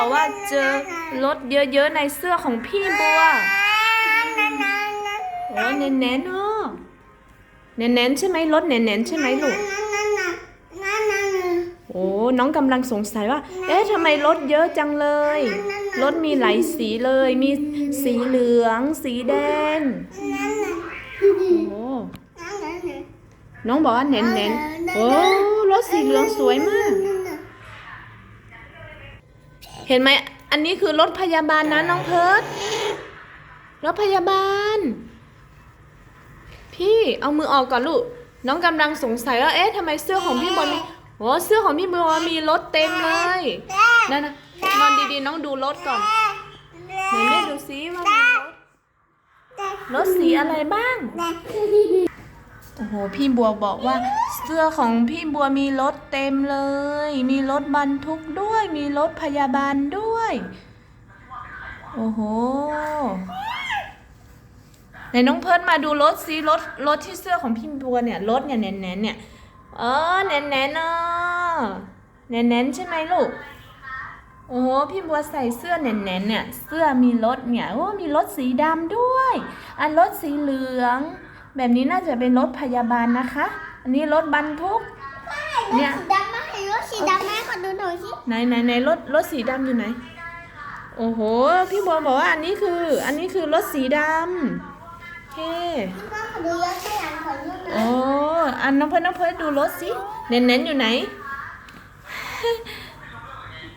อกว่าเจอรถเยอะๆในเสื้อของพี่บัวโอ้เน้นๆเนาะเน้นๆใช่ไหมรถเน้นๆใช่ไหมลูกโอ้น้องกำลังสงสัยว่า เอ๊ะทำไมรถเยอะจังเลย รถมีหลายสีเลย มีสีเหลือง สีแดง โอ้ น้องบอกว่าเน้นๆโอ้ รถสีเหลืองสวยมาก เห็นไหมอันนี้คือรถพยาบาลนะน้องเพิร์ดรถพยาบาล พี่เอามือออกก่อนลูก น้องกำลังสงสัยว่าเอ๊ะทำไมเสื้อของพี่บอลมีโอ้เสื้อของพี่บอลมีรถเต็มเลยนั่นนะนอนดีๆน้องดูรถก่อนไหนแม่ดูซิว่ามีรถรถสีอะไรบ้างโอ้โหพี่บัวบอกว่า เสื้อของพี่บัวมีรถเต็มเลย มีรถบรรทุกด้วย มีรถพยาบาลด้วย โอ้โหไหนน้องเพิร์ดมาดูรถซิรถรถที่เสื้อของพี่บัวเนี่ยรถเนี่ยแน่นๆเนี่ย เออแน่นๆเนาะแน่นๆใช่ไหมลูก โอ้โหพี่บัวใส่เสื้อแน่นๆเนี่ย เสื้อมีรถเนี่ย โอ้ มีรถสีดำด้วย อันรถสีเหลือง แบบนี้น่าจะเป็นรถพยาบาลนะคะ นนี้รถบรรทุก เนี่ยสีดำมาเห็นรถสีดำแม่ขอดูหน่อยสิไหนไหนไหนรถรถสีดำอยู่ไหน โอ้โห พี่บัวบอกว่าอันนี้คือ อันนี้คือรถสีดำโอเคพ่อขอดูรถข้างหลังขอดูหน่อย โอ้อันน้องเพิร์ดน้องเพิร์ดดูรถสิเน้นๆอยู่ไหน